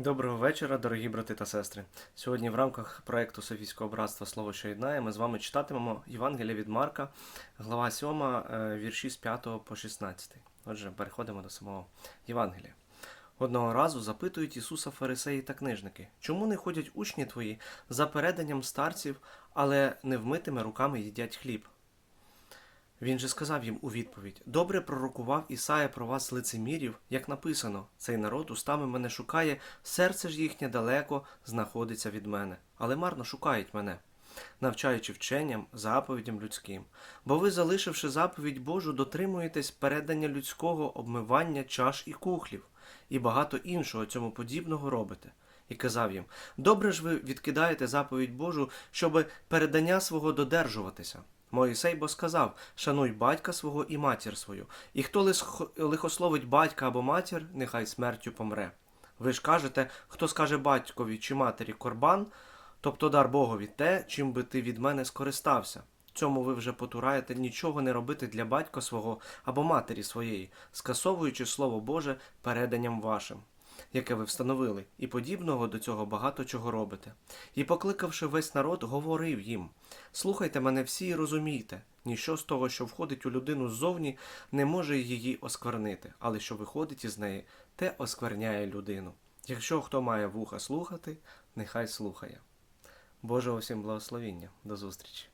Доброго вечора, дорогі брати та сестри. Сьогодні в рамках проекту Софійського братства Слово, що єднає, ми з вами читатимемо Євангелія від Марка, глава 7, е, вірші з 5 по 16. Отже, переходимо до самого Євангелія. Одного разу запитують Ісуса фарисеї та книжники, чому не ходять учні твої за переданням старців, але невмитими руками їдять хліб? Він же сказав їм у відповідь: Добре пророкував Ісая про вас лицемірів, як написано: цей народ устами мене шукає, серце ж їхнє далеко знаходиться від мене, але марно шукають мене, навчаючи вченням, заповідям людським. Бо ви, залишивши заповідь Божу, дотримуєтесь передання людського обмивання чаш і кухлів, і багато іншого цьому подібного робите. І казав їм: Добре ж ви відкидаєте заповідь Божу, щоби передання свого додержуватися. Моїсей бо сказав: Шануй батька свого і матір свою, і хто лихословить батька або матір, нехай смертю помре. Ви ж кажете, хто скаже батькові чи матері корбан, тобто дар Богові те, чим би ти від мене скористався. Цьому ви вже потураєте нічого не робити для батька свого або матері своєї, скасовуючи Слово Боже переданням вашим яке ви встановили, і подібного до цього багато чого робите. І, покликавши весь народ, говорив їм: Слухайте мене всі і розумійте, ніщо з того, що входить у людину ззовні, не може її осквернити, але що виходить із неї, те оскверняє людину. Якщо хто має вуха слухати, нехай слухає. Божого всім благословіння. До зустрічі!